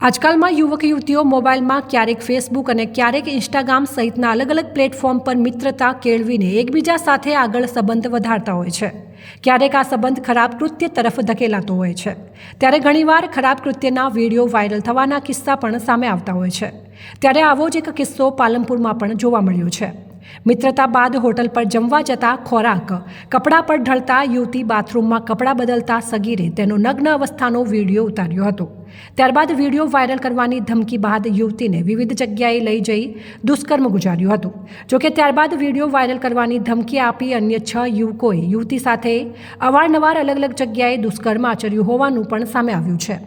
આજકાલમાં યુવક યુવતીઓ મોબાઈલમાં ક્યારેક ફેસબુક અને ક્યારેક ઇન્સ્ટાગ્રામ સહિતના અલગ અલગ પ્લેટફોર્મ પર મિત્રતા કેળવીને એકબીજા સાથે આગળ સંબંધ વધારતા હોય છે. ક્યારેક આ સંબંધ ખરાબ કૃત્ય તરફ ધકેલાતો હોય છે. ત્યારે ઘણીવાર ખરાબ કૃત્યના વીડિયો વાયરલ થવાના કિસ્સા પણ સામે આવતા હોય છે. ત્યારે આવો જ એક કિસ્સો પાલનપુરમાં પણ જોવા મળ્યો છે. મિત્રતા બાદ હોટલ પર જમવા જતા ખોરાક, કપડાં પર ઢળતા યુવતી બાથરૂમમાં કપડાં બદલતા સગીરે તેનો નગ્ન અવસ્થાનો વીડિયો ઉતાર્યો હતો. ત્યારબાદ વીડિયો વાયરલ કરવાની ધમકી બાદ યુવતીને વિવિધ જગ્યાએ લઈ જઈ દુષ્કર્મ ગુજાર્યું હતું. જોકે ત્યારબાદ વીડિયો વાયરલ કરવાની ધમકી આપી અન્ય છ યુવકોએ યુવતી સાથે અવારનવાર અલગ અલગ જગ્યાએ દુષ્કર્મ આચર્યું હોવાનું પણ સામે આવ્યું છે.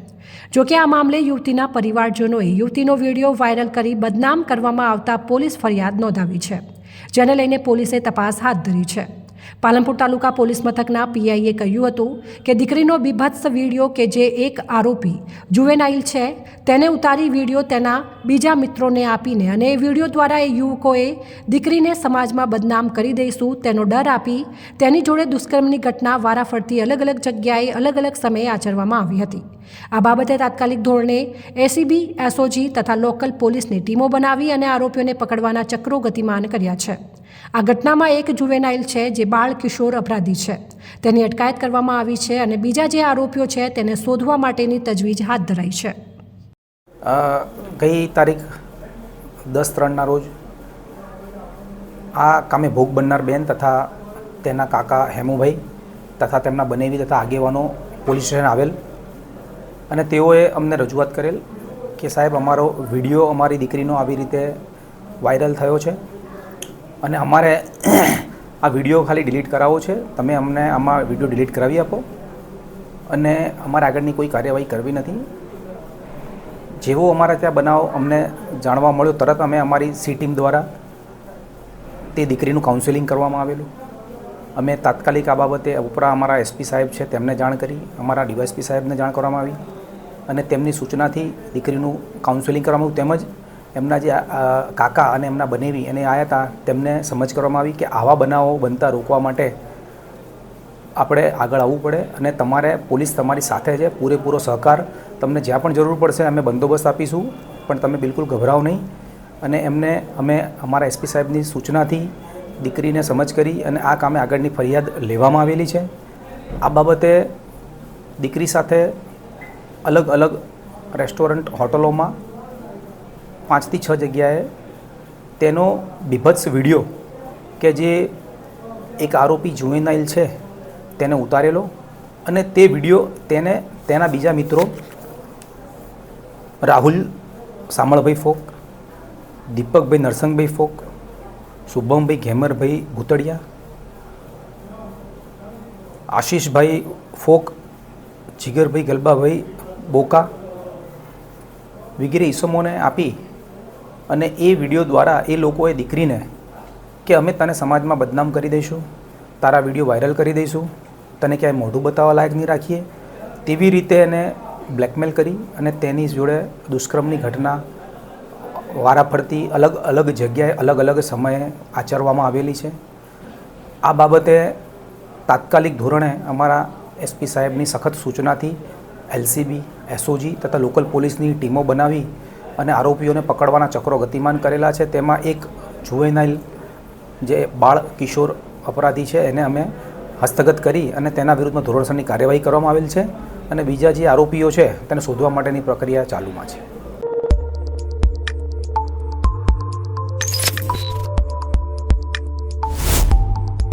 જોકે આ મામલે યુવતીના પરિવારજનોએ યુવતીનો વીડિયો વાયરલ કરી બદનામ કરવામાં આવતા પોલીસ ફરિયાદ નોંધાવી છે. જેને લઈને પોલીસે તપાસ હાથ ધરી છે. પાલનપુર તાલુકા પોલીસ મથકના પીઆઈએ કહ્યું હતું કે દીકરીનો બીભત્સ વીડિયો કે જે એક આરોપી જુવેનાઇલ છે, તેને ઉતારી વીડિયો તેના બીજા મિત્રોને આપીને અને એ વીડિયો દ્વારા એ યુવકોએ દીકરીને સમાજમાં બદનામ કરી દઈશું, તેનો ડર આપી તેની જોડે દુષ્કર્મની ઘટના વારાફરતી અલગ અલગ જગ્યાએ અલગ અલગ સમયે આચરવામાં આવી હતી. આ બાબતે તાત્કાલિક ધોરણે એસીબી, એસઓજી તથા લોકલ પોલીસની ટીમો બનાવી અને આરોપીઓને પકડવાના ચક્રો ગતિમાન કર્યા છે. આ ઘટનામાં એક જુવેનાઇલ છે જે બાળ કિશોર અપરાધી છે. તેની અટકાયત કરવામાં આવી છે અને બીજા જે આરોપીઓ છે તેને શોધવા માટેની તજવીજ હાથ ધરાઈ છે. ગઈ તારીખ? દસ ત્રણના રોજ? આ કામે ભોગ બનનાર બેન તથા તેના કાકા હેમુભાઈ તથા તેમના બનેવી તથા આગેવાનો પોલીસ સ્ટેશન આવેલ. અને તેઓએ અમને રજૂઆત કરેલ કે સાહેબ, અમારો વીડિયો અમારી દીકરીનો આવી રીતે વાયરલ થયો છે. અને અમારે આ વીડિયો ખાલી ડિલીટ કરાવવો છે. તમે અમને આમાં વીડિયો ડિલીટ કરાવી આપો. અને અમારે આગળની કોઈ કાર્યવાહી કરવી નથી. જેવો અમારા ત્યાં બનાવ અમને જાણવા મળ્યો, તરત અમે અમારી સી ટીમ દ્વારા તે દીકરીનું કાઉન્સેલિંગ કરવામાં આવેલું. અમે તાત્કાલિક આ બાબતે ઉપરા અમારા એસપી સાહેબ છે, તેમને જાણ કરી. અમારા ડીવાયસપી સાહેબને જાણ કરવામાં આવી. અને તેમની સૂચનાથી દીકરીનું કાઉન્સેલિંગ કરવામાં આવ્યું. તેમજ એમના જે કાકા અને એમના બનેવી એને આવ્યા હતા તેમને સમજ કરવામાં આવી કે આવા બનાવો બનતા રોકવા માટે આપણે આગળ આવવું પડે અને તમારે પોલીસ તમારી સાથે છે, પૂરેપૂરો સહકાર. તમને જ્યાં પણ જરૂર પડશે અમે બંદોબસ્ત આપીશું, પણ તમે બિલકુલ ગભરાઓ નહીં. અને એમને અમે અમારા એસપી સાહેબની સૂચનાથી દીકરીને સમજ કરી અને આ કામે આગળની ફરિયાદ લેવામાં આવેલી છે. આ બાબતે દીકરી સાથે અલગ અલગ રેસ્ટોરન્ટ, હોટલોમાં પાંચથી છ જગ્યાએ તેનો બીભત્સ વીડિયો કે જે એક આરોપી જુવેનાઇલ છે તેને ઉતારેલો અને તે વીડિયો તેને તેના બીજા મિત્રો Rahul Samalbhai folk, Deepakbhai Narsangbhai folk, Shubhambhai Ghemarbhai Bhutadiya, Ashishbhai folk, Jigarbhai Galbabhai બોકા વગેરે ઈસમોને આપી અને એ વીડિયો દ્વારા એ લોકોએ દીકરીને કે અમે તને સમાજમાં બદનામ કરી દઈશું, તારા વીડિયો વાયરલ કરી દઈશું, તને ક્યાંય મોઢું બતાવવા લાયક નહીં રાખીએ. તેવી રીતે એને બ્લેકમેલ કરી અને તેની જોડે દુષ્કર્મની ઘટના વારાફરતી અલગ અલગ જગ્યાએ અલગ અલગ સમયે આચરવામાં આવેલી છે. આ બાબતે તાત્કાલિક ધોરણે અમારા એસપી સાહેબની સખત સૂચનાથી એલસીબી, એસઓજી તથા લોકલ પોલીસની ટીમો બનાવી અને આરોપીઓને પકડવાના ચક્રો ગતિમાન કરેલા છે. તેમાં એક જુવેનાઇલ જે બાળ કિશોર અપરાધી છે, એને અમે હસ્તગત કરી અને તેના વિરુદ્ધમાં ધોરણસરની કાર્યવાહી કરવામાં આવેલ છે અને બીજા જે આરોપીઓ છે, તેને શોધવા માટેની પ્રક્રિયા ચાલુમાં છે.